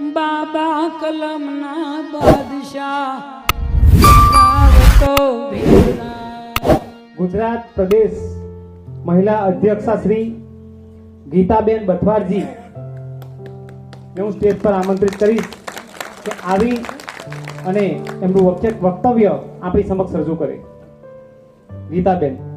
બાબા કલમના બાદશાહ. ગુજરાત પ્રદેશ મહિલા અધ્યક્ષા શ્રી ગીતાબેન બથવારજી. હું સ્ટેજ પર આમંત્રિત કરીશ કે આવી અને એમનું વક્ત- વક્તવ્ય આપણી સમક્ષ રજૂ કરે. ગીતાબેન.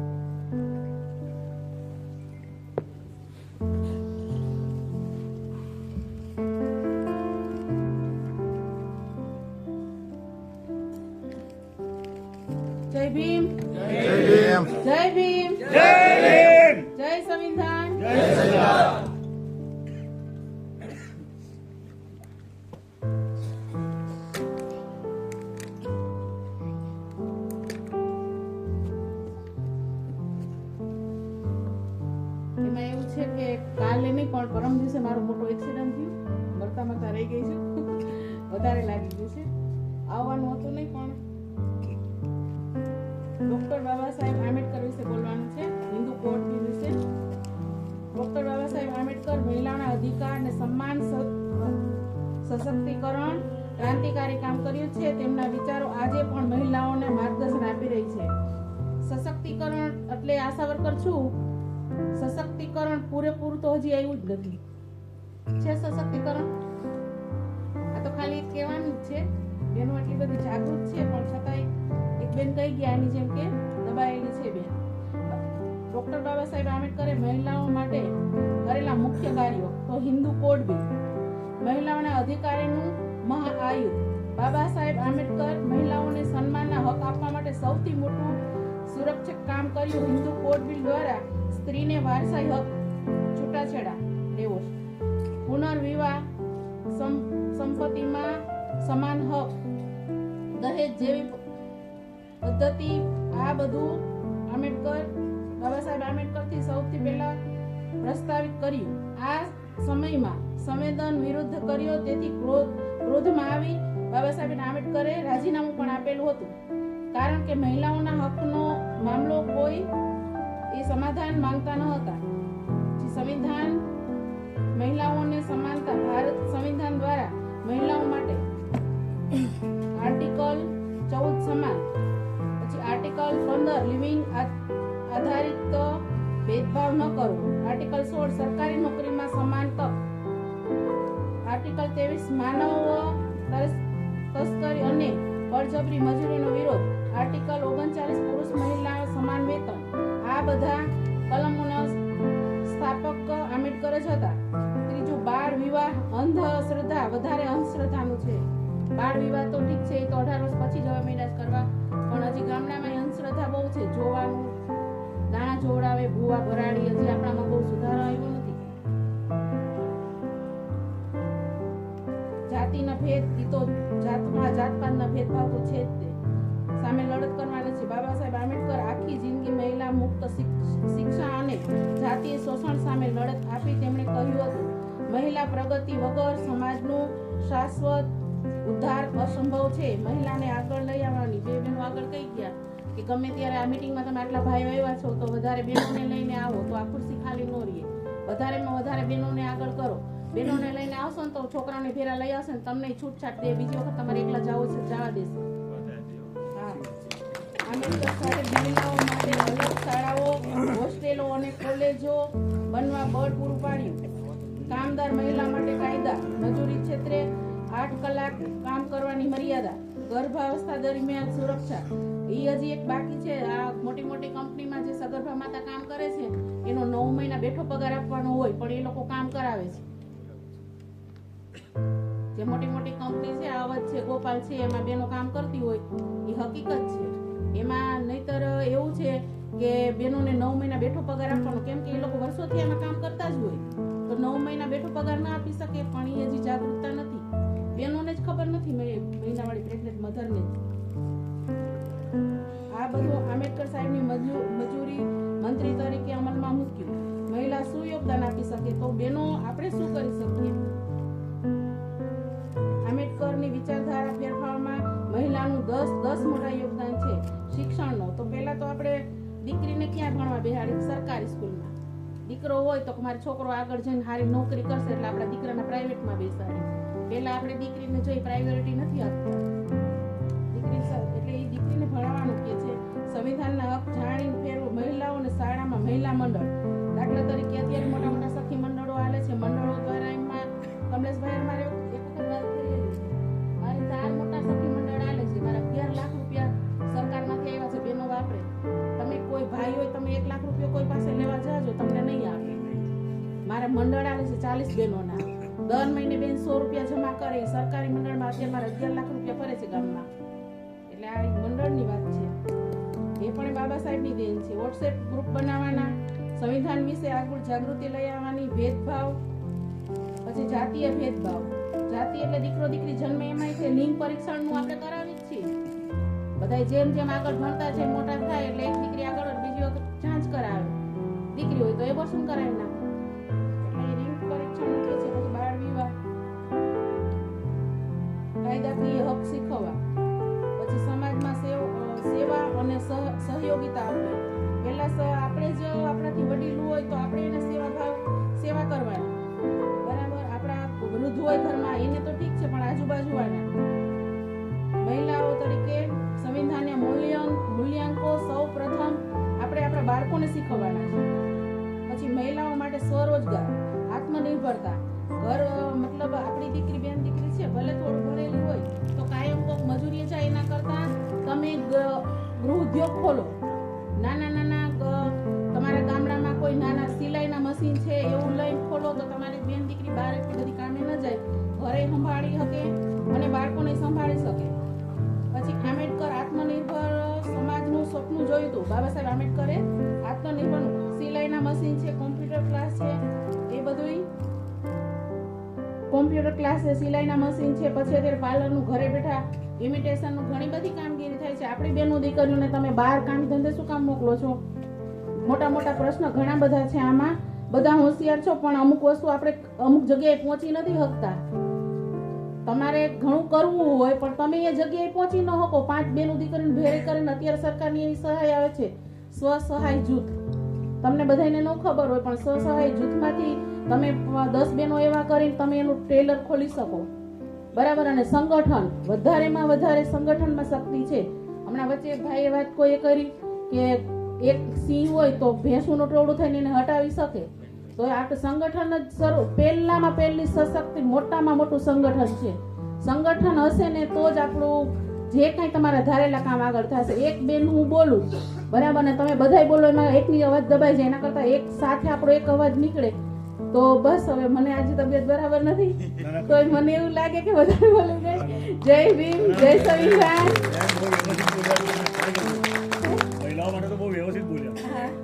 ભીમ. જય ભીમ. જય ભીમ જય ભીમ જય સંવિધાન. એમાં એવું છે કે કાલે નહીં, પણ પરમ દિવસે મારો મોટો એક્સિડન્ટ થયું. મરતા મરતા રહી ગઈ છું. વધારે લાગી ગયું છે. આવવાનું હતું નહીં, પણ ડોક્ટર બાબા સાહેબ આંબેડકર વિશે બોલવાનું છે, હિન્દુ કોડ વિશે. ડોક્ટર બાબા સાહેબ આંબેડકર મહિલાઓના અધિકાર અને સન્માન સશક્તિકરણ, ક્રાંતિકારી કામ કર્યું છે. તેમના વિચારો આજે પણ મહિલાઓને માર્ગદર્શન આપી રહી છે. સશક્તિકરણ એટલે આશા વર્કર છું. સશક્તિકરણ પૂરેપૂરું તો હજી આવ્યું જ નથી. છે સશક્તિકરણ? આ તો ખાલી કહેવાનું જ છે. એનું આટલી બધી જાગૃત છે, પણ એક બેન કહી ગયા એની જેમ કે દબાયેલી છે બેન. ડોક્ટર બાબા સાહેબ આંબેડકરે મહિલાઓ માટે કરેલા મુખ્ય કાર્યો. તો હિન્દુ કોડ બિલ મહિલાઓના અધિકારીનું મહાઆયુધ બાબા સાહેબ આંબેડકર મહિલાઓને સન્માનના હક આપવા માટે સૌથી મોટું સુરક્ષિત કામ કર્યું હિન્દુ કોડ બિલ દ્વારા સ્ત્રીને વારસાઈ હક છૂટાછેડા લેવો પુનર્વિવાહ સંપત્તિમાં સમાન હક દહેજ જેવી પદ્ધતિ આ બધું આંબેડકર, બાબા સાહેબ આંબેડકરથી સૌથી પહેલા પ્રસ્તાવિત કર્યું. આ સમયમાં સંવેદન વિરુદ્ધ કર્યો, તેથી ક્રોધ, ક્રોધમાં આવી બાબા સાહેબ આંબેડકરે રાજીનામું પણ આપેલું હતું. કારણ કે મહિલાઓના હકનો મામલો કોઈ એ સમાધાન માંગતા ન હતા. સંવિધાન મહિલાઓને સમાનતા, ભારત સંવિધાન દ્વારા મહિલાઓ માટે આર્ટિકલ ચૌદ સમાન આર્ટિકલ પંદર લિવિંગ આધારિત ભેદભાવ ન કરવો આર્ટિકલ સોળ, સરકારી નોકરીમાં સમાન તક આર્ટિકલ ત્રેવીસ, માનવ તસ્કરી અને બળજબરી મજૂરીનો વિરોધ. આર્ટિકલ ઓગણચાલીસ, પુરુષ મહિલા સમાન વેતન. આ બધા કલમોના સ્થાપક આંબેડકર જ હતા. ત્રીજું, બાળ વિવાહ, અંધશ્રદ્ધા. વધારે અંધશ્રદ્ધાનું છે. બાળ વિવાહ તો ઠીક છે, એ તો અઢાર વર્ષ પછી જ હવે કરવા જિંદગી મુક્ત શિક્ષા અને જાતીય શોષણ સામે લડત આપી તેમણે કહ્યું હતું. મહિલા પ્રગતિ વગર સમાજનું શાશ્વત ઉદ્ધાર અસંભવ છે. મહિલાને આગળ લઈ આવવાની બે બહેનો આગળ કહી ગયા કે ગમે ત્યારે આ મીટિંગમાં તમે આટલા ભાઈઓ આવ્યા છો તો વધારે બહેનોને લઈને આવો, તો આ ખુરશી ખાલી ન રહીએ વધારેમાં વધારે બહેનોને આગળ કરો. બહેનોને લઈને આવશો ને તો છોકરાઓને ભેરા લઈ આવશે ને તમને છૂટછાટ દે. બીજી વખત તમારે એકલા જવું છે, જવા દેશે. મહિલાઓ માટે અલગ શાળાઓ હોસ્ટેલો અને કોલેજો બનવા બળ પૂરું પાડ્યું કામદાર મહિલા માટે કાયદા મજૂરી ક્ષેત્રે આઠ કલાક કામ કરવાની મર્યાદા ગર્ભાવસ્થા દરમિયાન સુરક્ષા એ હજી એક બાકી છે, આ મોટી મોટી કંપનીમાં જે સગર્ભા માતા કામ કરે છે એનો નવ મહિના બેઠો પગાર આપવાનો હોય પણ એ લોકો કામ કરાવે છે જે મોટી મોટી કંપની છે આવત છે ગોપાલ છે, એમાં બેનો કામ કરતી હોય, એ હકીકત છે. એમાં નહીતર એવું છે કે બેનોને નવ મહિના બેઠો પગાર આપવાનો. કેમ કે એ લોકો વર્ષોથી એમાં કામ કરતા જ હોય. તો નવ મહિના બેઠો પગાર ના આપી શકે પણ એ હજી જાગૃતતા નથી. બેનોને જ ખબર નથી મહિનાવાળી પ્રેગ્નેન્ટ મધરને. આ બધું આંબેડકર સાહેબની મજૂ- મજૂરી મંત્રી તરીકે અમલમાં મૂક્યું. મહિલા શું યોગદાન આપી શકે તો બેનો આપણે શું કરી શકીએ? આંબેડકરની વિચારધારા ફેરફારમાં મહિલાનું દસ દસ મોટા યોગદાન છે. શિક્ષણનો. તો પહેલાં તો આપણે દીકરીને ક્યાં ભણવા બેહાડી સરકારી સ્કૂલમાં. દીકરો હોય તો મારો છોકરો આગળ જઈને સારી નોકરી કરશે એટલે આપણા દીકરાને પ્રાઇવેટમાં બેસાડી પહેલાં આપણે દીકરીને જોઈ પ્રાયોરિટી નથી આપતા. દીકરી એટલે એ દીકરીને ભણાવવાનું કે છે, સંવિધાનના હક જાણીને ફેરવું મહિલાઓને શાળામાં મહિલા મંડળ. મારા મંડળ આવે છે ચાલીસ બહેનોના. દર મહિને બેન સો રૂપિયા જમા કરે, સરકારી મંડળમાં અત્યારે મારે અગિયાર લાખ રૂપિયા ફરે છે ગામમાં. એટલે આ એક મંડળની વાત છે. એ પણ બાબા સાહેબની દેન છે. વોટ્સએપ ગ્રુપ બનાવવાના, સંવિધાન વિશે આગળ જાગૃતિ લઈ આવવાની, ભેદભાવ, પછી જાતીય ભેદભાવ. જાતિ એટલે દીકરો દીકરી જન્મ એમાંય છે. લિંગ પરીક્ષણનું આપણે કરાવી જ છીએ. બધાય જેમ જેમ આગળ ભણતા છે મોટા થાય એટલે એક દીકરી આગળ બીજી વખત જાંચ કરાવે. દીકરી હોય તો એબોર્શન કરાવી નાખે. કાયદાકીય હક શીખવવા. પછી સમાજમાં સેવા અને સહ- સહયોગિતા આપવી. પહેલા આપણે જ આપણાથી વડીલું હોય તો આપણે એને સેવા ભાવ, સેવા કરવાની. બરાબર? આપણા વૃદ્ધ હોય ઘરમાં, એને તો ઠીક છે, પણ આજુબાજુ વાળા મહિલાઓ તરીકે સંવિધાનના મૂલ્યાંક મૂલ્યાંકો સૌ પ્રથમ આપણે આપણા બાળકોને શીખવવાના છે. પછી મહિલાઓ માટે સ્વરોજગાર, આત્મનિર્ભરતા. ઘર મતલબ આપણી દીકરી, બેન દીકરી છે, ભલે થોડું ભણેલી હોય, તો કાયમ કોક મજૂરીએ જાય એના કરતાં તમે ગૃહ ઉદ્યોગ ખોલો. નાના નાના તમારા ગામડામાં કોઈ નાના સિલાઈના મશીન છે, એવું લઈને ખોલો, તો તમારી બેન દીકરી બહાર એટલી બધી કામે ન જાય. ઘરે સંભાળી શકે અને બાળકોને સંભાળી શકે. પછી આંબેડકર આત્મનિર્ભર સમાજનું સપનું જોયું હતું બાબા સાહેબ આંબેડકરે આત્મનિર્ભર સિલાઈના મશીન છે, કોમ્પ્યુટર ક્લાસ છે કોમ્પ્યુટર ક્લાસ સિલાઈના મશીન છે, પછી અત્યારે પાર્લરનું ઘરે બેઠા ઇમિટેશનનું ઘણી બધી કામગીરી થાય છે. આપણી બેનો દીકરીઓને તમે બહાર કામ ધંધે શું કામ મોકલો છો? મોટા મોટા પ્રશ્ન ઘણા બધા છે આમાં. બધા હોશિયાર છો, પણ અમુક વસ્તુ આપણે અમુક જગ્યાએ પહોંચી નથી શકતા. તમારે ઘણું કરવું હોય, પણ તમે એ જગ્યાએ પહોંચી ન શકો. પાંચ બેનું દીકરીને ભેરે કરીને અત્યારે સરકારની એવી સહાય આવે છે. સ્વ સહાય જૂથ. તમને બધાને ન ખબર હોય, પણ સ્વ સહાય જૂથમાંથી તમે દસ બેનો એવા કરીને તમે એનું ટેલર ખોલી શકો. બરાબર? અને સંગઠન. વધારેમાં વધારે સંગઠનમાં શક્તિ છે. હમણાં વચ્ચે ભાઈએ વાત કોઈએ કરી કે એક સિંહ હોય તો ભેંસુનું ટોળું થઈને એને હટાવી શકે. તો આ સંગઠન જ શરૂ. પહેલામાં પહેલી સશક્તિ મોટામાં મોટું સંગઠન છે. સંગઠન હશે ને તો જ આપણું જે કાંઈ તમારા ધારેલા કામ આગળ થશે. એક બેન હું બોલું. બરાબર? ને તમે બધાય બોલો, એમાં એકની અવાજ દબાઈ જાય. એના કરતાં એક સાથે આપણો એક અવાજ નીકળે. તો બસ હવે મને આજે તબિયત બરાબર નથી. તો મને એવું લાગે કે વધારે બોલું ગઈ. જય ભીમ જય સવિધાન મહિલાઓ માટે તો બહુ વ્યવસ્થિત બોલ્યા.